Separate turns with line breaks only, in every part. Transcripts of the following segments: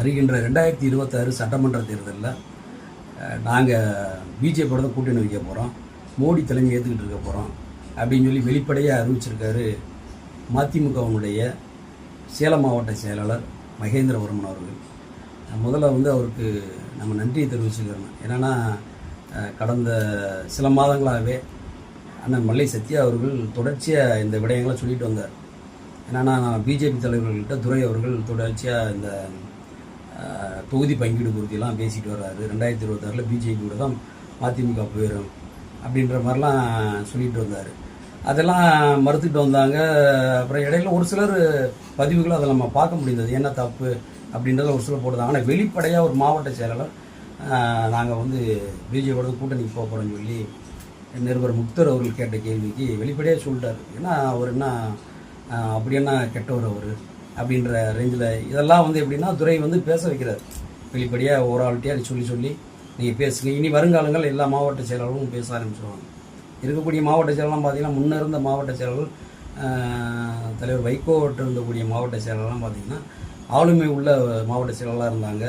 வருகின்ற ரெண்டாயிரத்தி இருபத்தாறு சட்டமன்ற தேர்தலில் நாங்கள் பிஜேபியோட தான் கூட்டணி வைக்க போகிறோம் மோடி தலைமை ஏற்றுக்கிட்டு இருக்க போகிறோம் அப்படின்னு சொல்லி வெளிப்படையாக அறிவிச்சிருக்காரு மதிமுகவினுடைய சேலம் மாவட்ட செயலாளர் மகேந்திரவர்மன் அவர்கள். முதல்ல வந்து அவருக்கு நம்ம நன்றியை தெரிவிச்சுக்கிறோம். என்னென்னா கடந்த சில மாதங்களாகவே அண்ணன் மல்லை சத்யா அவர்கள் தொடர்ச்சியாக இந்த விடயங்களை சொல்லிட்டு வந்தார். என்னென்னா பிஜேபி தலைவர்கள்கிட்ட துரை அவர்கள் தொடர்ச்சியாக இந்த தொகுதி பங்கீடு குறித்தெல்லாம் பேசிட்டு வர்றாரு. ரெண்டாயிரத்தி இருபத்தாறில் பிஜேபியோட தான் மதிமுக போயிடும் அப்படின்ற மாதிரிலாம் சொல்லிட்டு வந்தார். அதெல்லாம் மறுத்துட்டு வந்தாங்க. அப்புறம் இடையில ஒரு சிலர் பதிவுகளை அதை நம்ம பார்க்க முடிந்தது. என்ன தப்பு அப்படின்றத ஒரு சிலர் போடுறாங்க ஆனால் வெளிப்படையாக ஒரு மாவட்ட செயலாளர் நாங்கள் வந்து பிஜேபியோட கூட்டணிக்கு போக போகிறோம்னு சொல்லி நிருபர் முக்தர் அவர்கள் கேட்ட கேள்விக்கு வெளிப்படையாக சொல்லிட்டார். ஏன்னா அவர் என்ன அப்படி என்ன கெட்டவர் அவர்? அப்படின்ற ரேஞ்சில் இதெல்லாம் வந்து எப்படின்னா துரை வந்து பேச வைக்கிறார். வெளிப்படையாக ஒரு ஆள்கிட்டயே சொல்லி சொல்லி நீங்கள் பேசுங்க. இனி வருங்காலங்கள் எல்லா மாவட்ட செயலாளர்களும் பேச ஆரம்பிச்சிருவாங்க. இருக்கக்கூடிய மாவட்ட செயலர்லாம் பார்த்திங்கன்னா முன்ன இருந்த மாவட்ட செயலாளர் தலைவர் வைகோட்டு இருந்தக்கூடிய மாவட்ட செயலர்லாம் பார்த்தீங்கன்னா ஆளுமை உள்ள மாவட்ட செயலர்களாக இருந்தாங்க.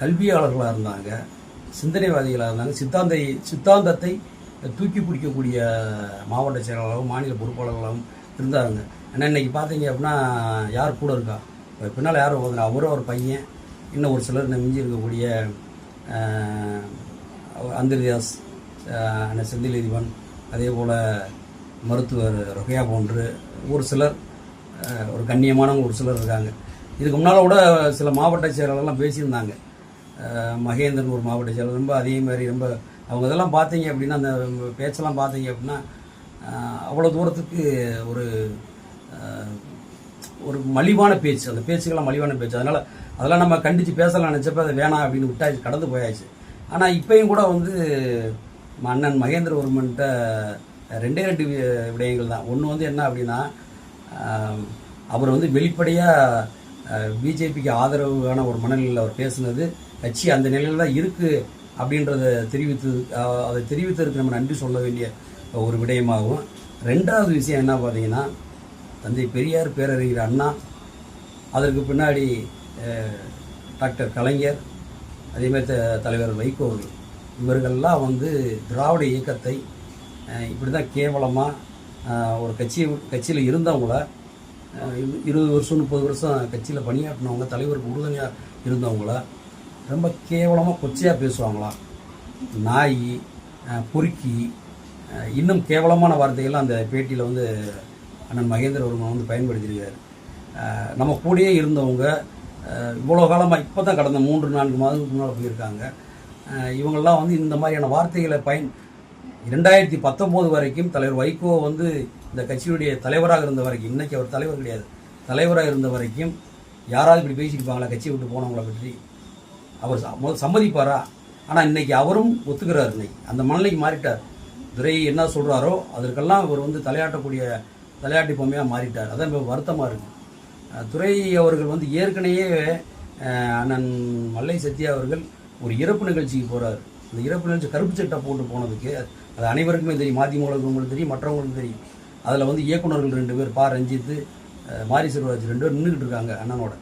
கல்வியாளர்களாக இருந்தாங்க. சிந்தனைவாதிகளாக இருந்தாங்க. சித்தாந்த சித்தாந்தத்தை தூக்கி பிடிக்கக்கூடிய மாவட்ட செயலாளராகவும் மாநில பொறுப்பாளர்களாகவும் இருந்தாங்க ஆனால் இன்றைக்கி பார்த்தீங்க அப்படின்னா யார் கூட இருக்கா? இப்போ பின்னால் யாரும் போதுங்க அவரும் ஒரு பையன் இன்னும் ஒரு சிலர் இந்த மிஞ்சி இருக்கக்கூடிய ஆஹ், அந்திரதாஸ் ஆஹ், அதே போல் மருத்துவர் ரொகையா போன்று ஒரு சிலர் ஒரு கண்ணியமானவங்க ஒரு சிலர் இருக்காங்க. இதுக்கு முன்னால் கூட சில மாவட்ட செயலாளர்லாம் பேசியிருந்தாங்க. மகேந்திரன் ஒரு மாவட்ட செயலர் ரொம்ப அதே மாதிரி ரொம்ப அவங்க இதெல்லாம் பார்த்தீங்க அப்படின்னா அந்த பேச்செல்லாம் பார்த்தீங்க அப்படின்னா அவ்வளோ தூரத்துக்கு ஒரு ஒரு மலிவான பேச்சு. அந்த பேச்சுக்கெல்லாம் மலிவான பேச்சு. அதனால் அதெல்லாம் நம்ம கண்டித்து பேசலாம் நினச்சப்ப அதை வேணாம் அப்படின்னு விட்டாச்சு கடந்து போயாச்சு. ஆனால் இப்பயும் கூட வந்து அண்ணன் மகேந்திரவர்மன்ட்ட ரெண்டே ரெண்டு வி- விடயங்கள் தான். ஒன்று வந்து என்ன அப்படின்னா அவர் வந்து வெளிப்படையாக பிஜேபிக்கு ஆதரவான ஒரு மனநிலையில் அவர் பேசுனது கட்சி அந்த நிலையில் தான் இருக்குது அப்படின்றத தெரிவித்து அதை தெரிவித்ததற்கு நம்ம நன்றி சொல்ல வேண்டிய ஒரு விடயமாகும் ரெண்டாவது விஷயம் என்ன பார்த்தீங்கன்னா தந்தை பெரியார் பேரறிஞர் அண்ணா அதற்கு பின்னாடி டாக்டர் கலைஞர் அதேமாதிரி த- தலைவர் வைகோ இவர்கள்லாம் வந்து திராவிட இயக்கத்தை இப்படி தான் கேவலமாக ஒரு கட்சி கட்சியில் இருந்தவங்கள இருபது வருஷம் முப்பது வருஷம் கட்சியில் பணியாற்றினவங்க தலைவருக்கு உறுதுணையாக இருந்தவங்கள ரொம்ப கேவலமாக கொச்சையாக பேசுவாங்களாம். நாய் பொறுக்கி இன்னும் கேவலமான வார்த்தைகள்லாம் அந்த பேட்டியில் வந்து அண்ணன் மகேந்திரவர்மன் வந்து பயன்படுத்தியிருக்கார். நம்ம கூடயே இருந்தவங்க இவ்வளோ காலமாக இப்போ தான் கடந்த மூன்று நான்கு மாதத்துக்கு முன்னால் போயிருக்காங்க. இவங்கள்லாம் இவங்கெல்லாம் வந்து இந்த மாதிரியான வார்த்தைகளை பயன் இரண்டாயிரத்தி பத்தொம்போது வரைக்கும் தலைவர் வைகோ வந்து இந்த கட்சியுடைய தலைவராக இருந்த வரைக்கும் இன்றைக்கி அவர் தலைவர் கிடையாது தலைவராக இருந்த வரைக்கும் யாராவது இப்படி பேசியிருப்பாங்களா கட்சியை விட்டு போனவங்கள பற்றி? அவர் ச- சம்மதிப்பாரா? ஆனால் இன்றைக்கி அவரும் ஒத்துக்கிறார் இன்னைக்கு. அந்த மனநிலைக்கு மாறிட்டார். துரை என்ன சொல்கிறாரோ அதற்கெல்லாம் அவர் வந்து தலையாட்டக்கூடிய தலையாட்டி பொம்மையாக மாறிட்டார். அதான் இப்போ வருத்தமாக இருக்குது துரை அவர்கள் வந்து ஏற்கனவே அண்ணன் மல்லை சத்யா அவர்கள் ஒரு இறப்பு நிகழ்ச்சிக்கு போகிறார் அந்த இறப்பு நிகழ்ச்சி கருப்பு சட்டை போட்டு போனதுக்கு அது அனைவருக்குமே தெரியும். மதிமுகங்களுக்கு தெரியும் மற்றவங்களுக்கும் தெரியும். அதில் வந்து இயக்குனர்கள் ரெண்டு பேர் பா. ரஞ்சித்து மாரி செல்வராஜ் ரெண்டு பேர் நின்றுக்கிட்டு இருக்காங்க அண்ணனோட.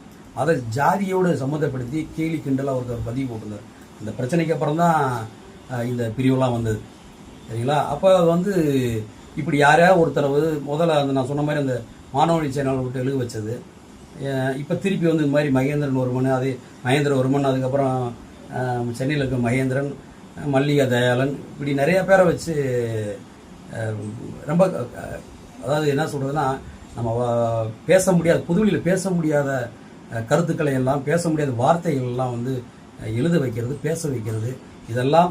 அதை ஜாதியோடு சம்மந்தப்படுத்தி கேலி கிண்டலாக ஒருத்தர் பதிவு போட்டிருந்தார். இந்த பிரச்சனைக்கு அப்புறம் தான் இந்த பிரிவுலாம் வந்தது. சரிங்களா? அப்போ அது வந்து இப்படி யாரையாவது ஒருத்தரை வந்து முதல்ல அந்த நான் சொன்ன மாதிரி அந்த மாணவனி சேனல் விட்டு எழுத வச்சது. இப்போ திருப்பி வந்து இந்த மாதிரி மகேந்திரன் ஒருமன் அதே மகேந்திர ஒருமன் அதுக்கப்புறம் சென்னையில் இருக்க மகேந்திரன் மல்லிகா தயாளன் இப்படி நிறைய பேரை வச்சு ரொம்ப அதாவது என்ன சொல்கிறதுனா நம்ம பேச முடியாத புதுவெளியில் பேச முடியாத கருத்துக்களை எல்லாம் பேச முடியாத வார்த்தைகள் எல்லாம் வந்து எழுத வைக்கிறது பேச வைக்கிறது இதெல்லாம்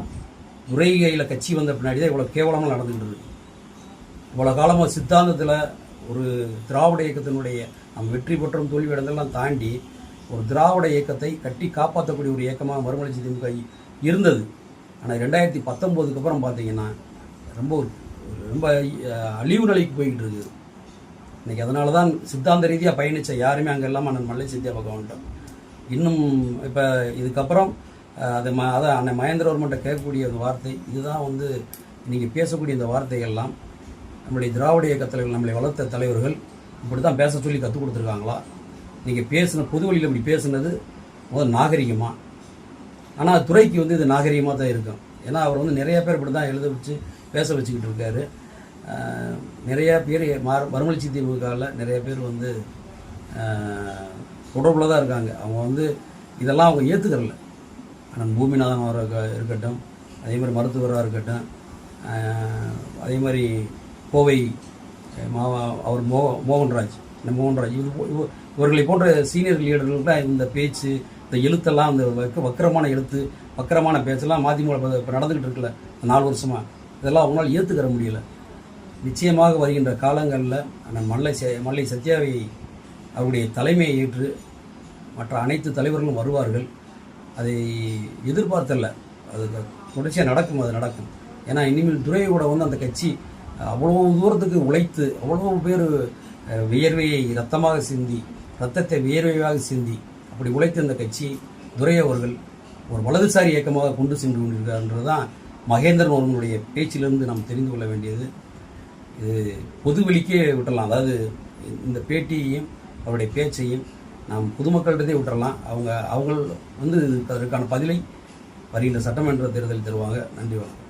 முறைகையில் கட்சி வந்த பின்னாடி தான் இவ்வளோ கேவலமாக நடந்துகிட்டு இவ்வளோ காலமாக சித்தாந்தத்தில் ஒரு திராவிட இயக்கத்தினுடைய நம்ம வெற்றி பெற்றோம் தோல்வி அடைந்தெல்லாம் தாண்டி ஒரு திராவிட இயக்கத்தை கட்டி காப்பாற்றக்கூடிய ஒரு இயக்கமாக மறுமலர்ச்சி திமுக இருந்தது. ஆனால் ரெண்டாயிரத்தி பத்தொம்போதுக்கு அப்புறம் பார்த்தீங்கன்னா ரொம்ப ஒரு ரொம்ப அழிவு நிலைக்கு போய்கிட்டு இருக்குது. இன்றைக்கி அதனால தான் சித்தாந்த ரீதியாக பயணித்த யாருமே அங்கே இல்லாமல் நான் மல்லை சித்தியா பக்கம் வந்துட்டோம் இன்னும் இப்போ இதுக்கப்புறம் அதை ம அதான் அன்னை மகேந்திரவர்மன்ட்ட கேட்கக்கூடிய அந்த வார்த்தை. இதுதான் வந்து நீங்கள் பேசக்கூடிய இந்த வார்த்தைகள்லாம். நம்முடைய திராவிட இயக்க தலைவர்கள் நம்மளை வளர்த்த தலைவர்கள் இப்படி தான் பேச சொல்லி கற்றுக் கொடுத்துருக்காங்களா? நீங்கள் பேசின பொது வழியில் இப்படி பேசுனது முதல் நாகரிகமாக ஆனால் துறைக்கு வந்து இது நாகரிகமாக தான் இருக்கும். ஏன்னா அவர் வந்து நிறையா பேர் இப்படி தான் எழுத வச்சு பேச வச்சுக்கிட்டு இருக்காரு. நிறையா பேர் மார் மறுமலர்ச்சி திமுகவில் நிறைய பேர் வந்து தொடர்பில் தான் இருக்காங்க. அவங்க வந்து இதெல்லாம் அவங்க ஏற்றுக்கறல அண்ணன் பூமிநாதன் அவராக இருக்கட்டும் அதே மாதிரி மருத்துவராக இருக்கட்டும் அதே மாதிரி கோவை மாவா அவர் மோ மோகன்ராஜ் இந்த மோகன்ராஜ் இது இவர்களை போன்ற சீனியர் லீடர்கள் தான் இந்த பேச்சு இந்த எழுத்தெல்லாம் அந்த வக்க வக்கரமான எழுத்து வக்கரமான பேச்செல்லாம் மதிமுக இப்போ நடந்துக்கிட்டு இருக்குல்ல இந்த நாலு வருஷமாக இதெல்லாம் அவங்களால ஏற்றுக்கிற முடியல. நிச்சயமாக வருகின்ற காலங்களில் அந்த மல்லை சே- மல்லை சத்யாவை அவருடைய தலைமையை ஏற்று மற்ற அனைத்து தலைவர்களும் வருவார்கள். அதை எதிர்பார்த்தல்ல. அது தொடர்ச்சியாக நடக்கும் அது நடக்கும். ஏன்னா இனிமேல் துறையோட வந்து அந்த கட்சி அவ்வளோ தூரத்துக்கு உழைத்து அவ்வளோ பேர் வியர்வையை ரத்தமாக சிந்தி ரத்தத்தை வியர்வையாக சிந்தி அப்படி உழைத்த அந்த கட்சி துரை அவர்கள் ஒரு வலதுசாரி இயக்கமாக கொண்டு சென்று கொண்டிருக்காருன்றது தான் மகேந்திரன் அவர்களுடைய பேச்சிலிருந்து நாம் தெரிந்து கொள்ள வேண்டியது. இது பொதுவெளிக்கே விட்டலாம். அதாவது இந்த பேட்டியையும் அவருடைய பேச்சையும் நாம் பொதுமக்களிடத்தே விட்டுறலாம். அவங்க அவங்க வந்து அதற்கான பதிலை வருகின்ற சட்டமன்ற தேர்தலில் தருவாங்க. நன்றி வணக்கம்.